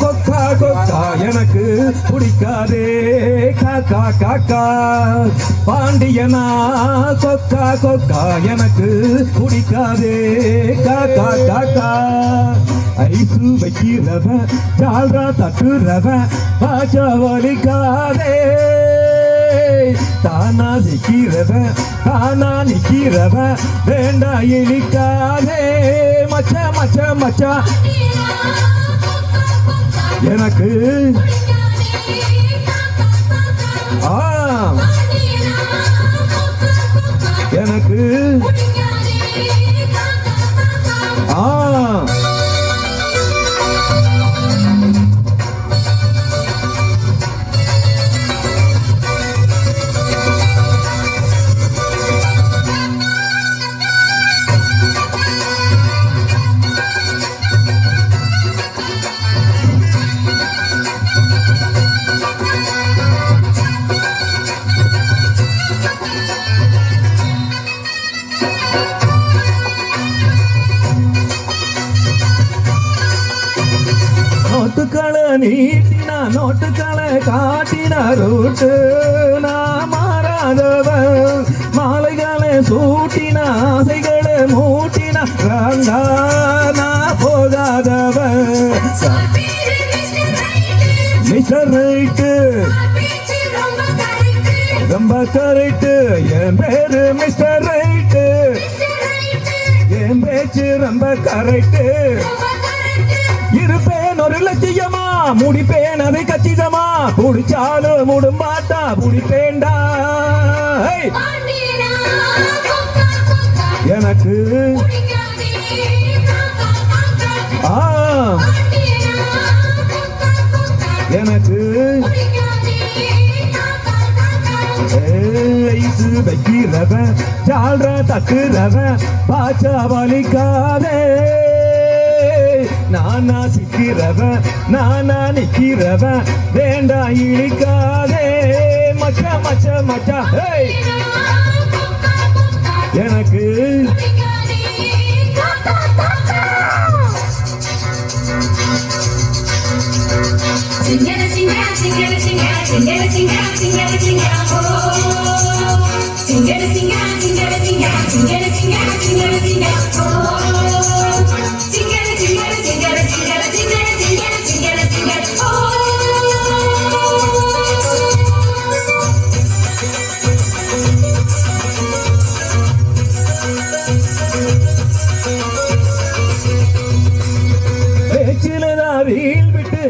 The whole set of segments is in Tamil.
கொக்கா கொக்கா எனக்கு பிடிக்காதே. காக்கா காக்கா. பாண்டியனா கொக்கா கொக்கா எனக்கு பிடிக்காதே. காக்கா காக்கா. ஐசு வைக்கிறவ ஜால்ரா தட்டுறவ பாஜா வலிக்காதே. தானா நிக்கிறவ தானா நிக்கிறவ வேண்டா இழிக்காதே. மச்சா மச்சா மச்சா. எனக்கு நீட்டினா நோட்டுக்களை காட்டினா ரூட்டு. நான் மாறாதவன். மாலைகளை சூட்டினா ஆசைகளை மூட்டினா ரங்கா. நான் போகாதவன். Mister right. ரொம்ப கரெக்டு என் பேரு மிஸ்டர் ரைட்டு. என் பேச்சு ரொம்ப கரெக்டு இருப்பேன் ஒரு லட்சியமா. முடிப்பேன் அது கச்சிதமா புடிச்சாலும் முடும்பாட்டா புடிப்பேன்டா ஹேய்! எனக்கு ஆ. எனக்கு ஐசு வைக்கிறவன் ஜால்ற தக்குறவன் பாச்சா வலிக்காதே. நானா சிக்கிறவன் நானா நிக்கிறவன் வேண்டா இழிக்காதே மச்ச மச்சா மச்சா எனக்கு சிங்கன சிங்கன சிங்கன சிங்கன சிங்கன சிங்கன சிங்கன சிங்கன சிங்கன சிங்கன சிங்கன சிங்கன சிங்கன சிங்கன சிங்கன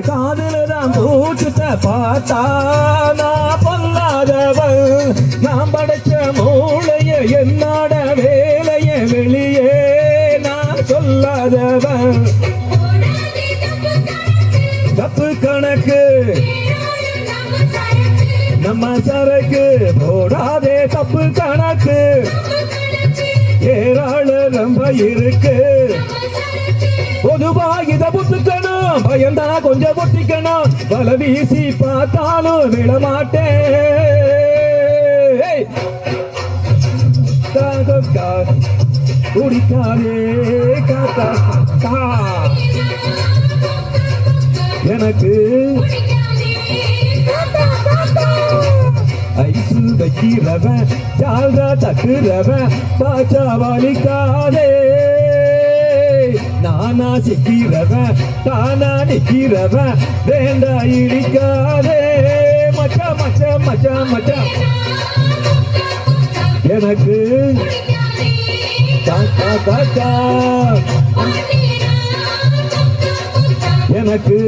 காதலதான் பூச்சுத்த பார்த்தா நான் பொல்லாதவன் நான் படைச்ச மூளைய என்னோட வேலைய வெளியே நான் சொல்லாதவன் தப்பு கணக்கு, நம்ம சரக்கு, போடாதே தப்பு கணக்கு. தப்பு கணக்கு, ஏராள ரொம்ப இருக்கு. பயந்தா கொஞ்சம் பொட்டிக்கணும் வல வீசி பார்த்தாலும் விடமாட்டேன் குடிக்காதே காத்தா எனக்கு ஐசு வைக்கிறவன் ஜால்ரா தட்டுறவன் பாச்சா வலிக்காதே. நானா சிக்கிறவன் தானா நிக்கிறவன் வேண்டா இடிக்காதே. மச்சா மச்சா மச்சா மச்சா. எனக்கு எனக்கு